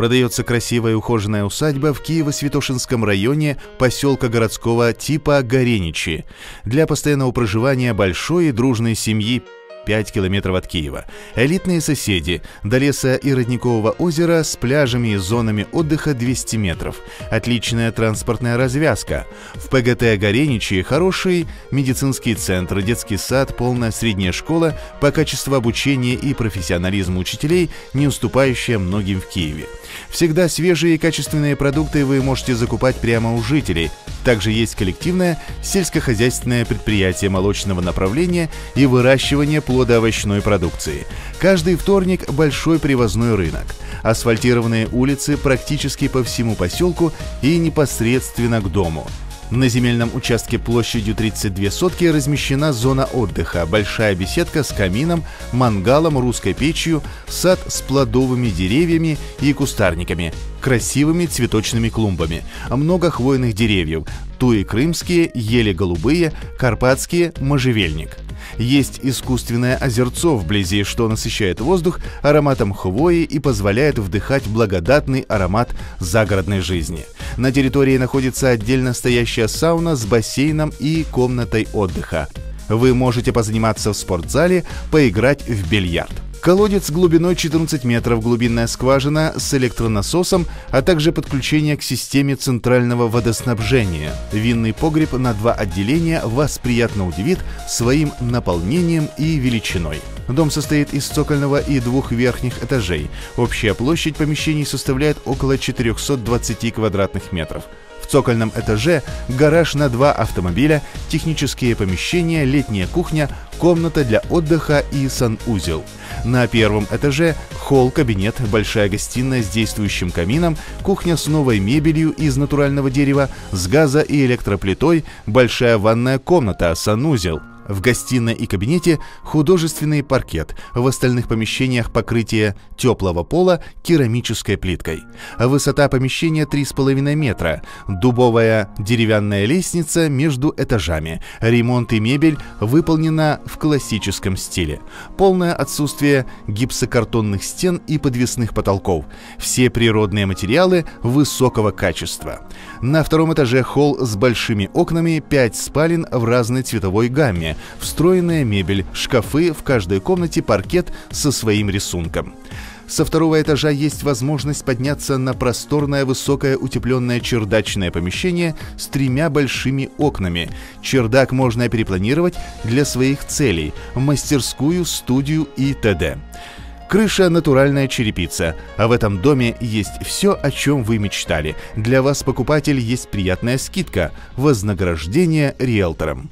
Продается красивая ухоженная усадьба в Киево-Святошинском районе поселка городского типа Гореничи. Для постоянного проживания большой и дружной семьи 5 километров от Киева. Элитные соседи. До леса и Родникового озера с пляжами и зонами отдыха 200 метров. Отличная транспортная развязка. В ПГТ Гореничи хороший медицинский центр, детский сад, полная средняя школа по качеству обучения и профессионализму учителей, не уступающая многим в Киеве. Всегда свежие и качественные продукты вы можете закупать прямо у жителей. Также есть коллективное сельскохозяйственное предприятие молочного направления и выращивание плодоовощной продукции. Каждый вторник большой привозной рынок. Асфальтированные улицы практически по всему поселку и непосредственно к дому. На земельном участке площадью 32 сотки размещена зона отдыха, большая беседка с камином, мангалом, русской печью, сад с плодовыми деревьями и кустарниками, красивыми цветочными клумбами, много хвойных деревьев, туи крымские, ели голубые, карпатские, можжевельник – есть искусственное озерцо вблизи, что насыщает воздух ароматом хвои и позволяет вдыхать благодатный аромат загородной жизни. На территории находится отдельно стоящая сауна с бассейном и комнатой отдыха. Вы можете позаниматься в спортзале, поиграть в бильярд. Колодец глубиной 14 метров, глубинная скважина с электронасосом, а также подключение к системе центрального водоснабжения. Винный погреб на два отделения вас приятно удивит своим наполнением и величиной. Дом состоит из цокольного и двух верхних этажей. Общая площадь помещений составляет около 420 квадратных метров цокольном этаже гараж на два автомобиля, технические помещения, летняя кухня, комната для отдыха и санузел. На первом этаже холл, кабинет, большая гостиная с действующим камином, кухня с новой мебелью из натурального дерева, с газа и электроплитой, большая ванная комната, санузел. В гостиной и кабинете художественный паркет, в остальных помещениях покрытие теплого пола керамической плиткой. Высота помещения 3,5 метра, дубовая деревянная лестница между этажами. Ремонт и мебель выполнена в классическом стиле. Полное отсутствие гипсокартонных стен и подвесных потолков. Все природные материалы высокого качества. На втором этаже холл с большими окнами, 5 спален в разной цветовой гамме, встроенная мебель, шкафы, в каждой комнате паркет со своим рисунком. Со второго этажа есть возможность подняться на просторное высокое утепленное чердачное помещение с тремя большими окнами. Чердак можно перепланировать для своих целей – мастерскую, студию и т.д. Крыша – натуральная черепица, а в этом доме есть все, о чем вы мечтали. Для вас, покупатель, есть приятная скидка – вознаграждение риэлторам.